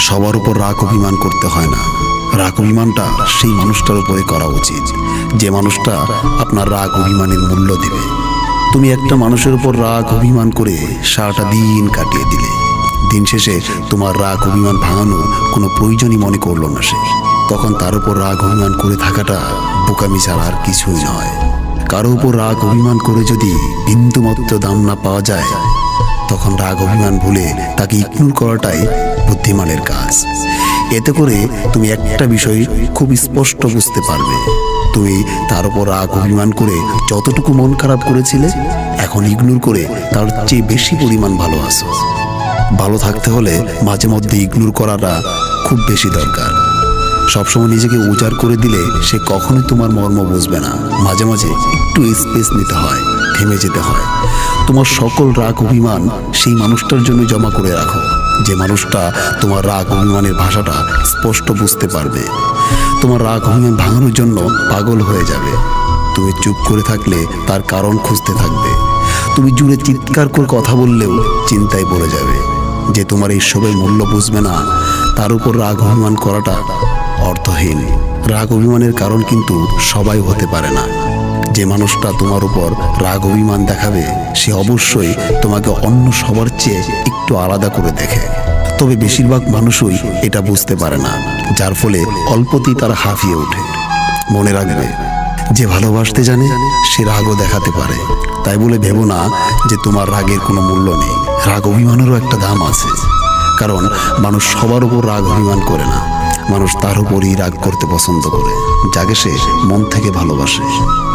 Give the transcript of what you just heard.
সবার উপর রাগ অভিমান করতে হয় না। রাগ অভিমানটা সেই মানুষটার উপরে করা উচিত। যে মানুষটা আপনার রাগ অভিমানের মূল্য দিবে। তুমি একটা মানুষের উপর রাগ অভিমান করে সারাটা দিন কাটিয়ে দিলে। দিন শেষে তোমার রাগ অভিমান ভাঙানোর কোনো প্রয়োজনই মনে করল না সে। তখন তার উপর রাগ অভিমান করে থাকাটা বোকামি ছাড়া আর কিছুই নয়। কারও উপর রাগ অভিমান করে যদি বিন্দুমাত্র দাম না পাওয়া যায় তখন রাগ অভিমান ভুলে তাকে ইগনোর করাটাই বুদ্ধিমানের কাজ। এতে করে তুমি একটা বিষয় খুব স্পষ্ট বুঝতে পারবে। তুমি তার উপর রাগ অভিমান করে যতটুকু মন খারাপ করেছিলে, এখন ইগনোর করে তার চেয়ে বেশি পরিমাণ ভালো আছো। ভালো থাকতে হলে মাঝে মধ্যে ইগনোর করাটা খুব বেশি দরকার। সবসময় নিজেকে উজাড় করে দিলে সে কখনোই তোমার মর্ম বুঝবে না। মাঝে মাঝে একটু স্পেস নিতে হয়। থেমে যেতে হয়। তোমার সকল রাগ অভিমান সেই মানুষটার জন্য জমা করে রাখো। যে মানুষটা তোমার রাগ অভিমানের ভাষাটা স্পষ্ট বুঝতে পারবে। তোমার রাগ অভিমান ভাঙানোর জন্য পাগল হয়ে যাবে। তুমি চুপ করে থাকলে তার কারণ খুঁজতে থাকবে। তুমি জুড়ে চিৎকার করে কথা বললেও চিন্তায় পড়ে যাবে। যে তোমার এই সবের মূল্য বুঝবে না, তার উপর রাগ অভিমান করাটা অর্থহীন। রাগ অভিমানের কারণ কিন্তু সবাই হতে পারে না। যে মানুষটা তোমার উপর রাগ অভিমান দেখাবে, সে অবশ্যই তোমাকে অন্য সবার চেয়ে একটু আলাদা করে দেখে। তবে বেশিরভাগ মানুষই এটা বুঝতে পারে না, যার ফলে অল্পতেই তারা হাঁফিয়ে ওঠে। মনে রাখবে, যে ভালোবাসতে জানে, সে রাগও দেখাতে পারে। তাই বলে ভেবো না যে তোমার রাগের কোনো মূল্য নেই। রাগ অভিমানেরও একটা দাম আছে। কারণ মানুষ সবার উপর রাগ অভিমান করে না। মানুষ তার উপরই রাগ করতে পছন্দ করে, যাকে সে মন থেকে ভালোবাসে।